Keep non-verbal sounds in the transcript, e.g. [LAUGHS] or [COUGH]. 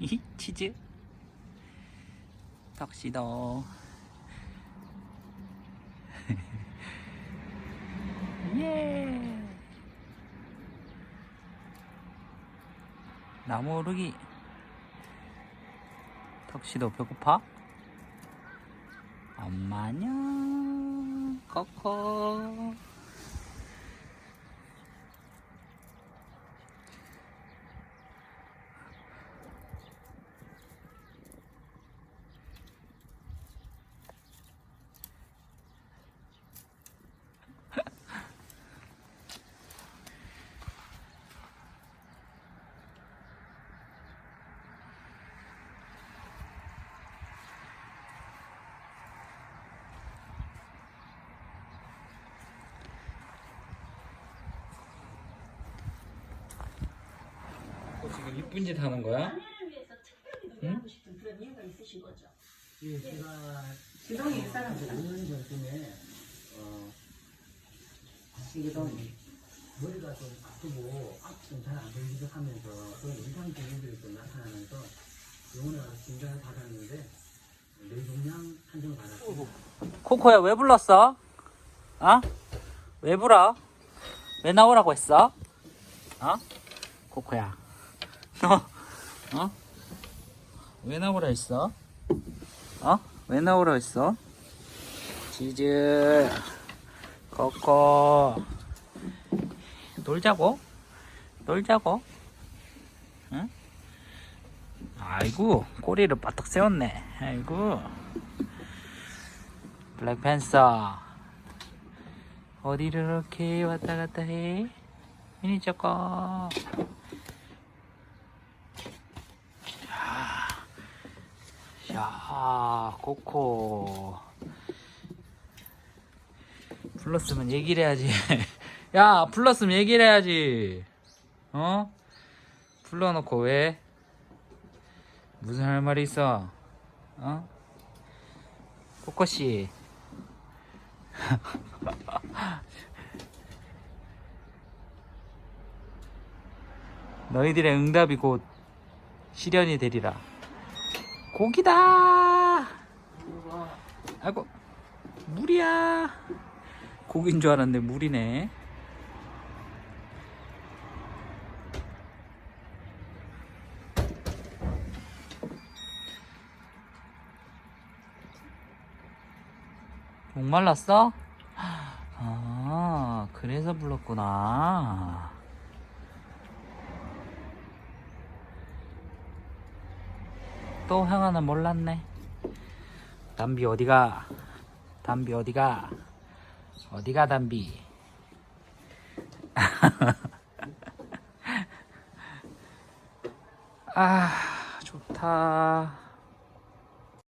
이 치즈? 턱시도. [LAUGHS] 예. 나무 오르기. 턱시도 배고파? 엄마 안녕 코코 어, 지금 이쁜 짓 하는 거야? 아내를 위해서 특별히 노래하고 싶은 그런 이유가 있으신 거죠? 예, 제가 지동이 사람들 5년 전쯤에 어, 시기동 머리가 좀 아프고 좀잘안 들리기도 하면서 그런 이상 증후들이 좀 나타나면서 병원에 가서 진단을 받았는데 뇌종양 판정을 받았습니다. 코코야 왜 불렀어? 어? 왜 불어? 왜 나오라고 했어? 어? 코코야 너 어? 왜 나오라 했어? 어? 왜 나오라 했어? 치즈 코코 놀자고? 놀자고? 응? 아이고 꼬리를 바짝 세웠네 아이고 블랙팬서 어디를 이렇게 왔다 갔다 해? 미니 초코 야, 야 코코 불렀으면 얘기를 해야지 [LAUGHS] 야 불렀으면 얘기를 해야지 어? 불러놓고 왜? 무슨 할 말이 있어? 어? 코코씨 [LAUGHS] 너희들의 응답이 곧 실현이 되리라 고기다 아이고 물이야 고기인 줄 알았는데 물이네 목말랐어? 아, 그래서 불렀구나. 또 향하나 몰랐네. 담비 어디가? 담비 어디가? 어디가 담비? [LAUGHS] 아, 좋다.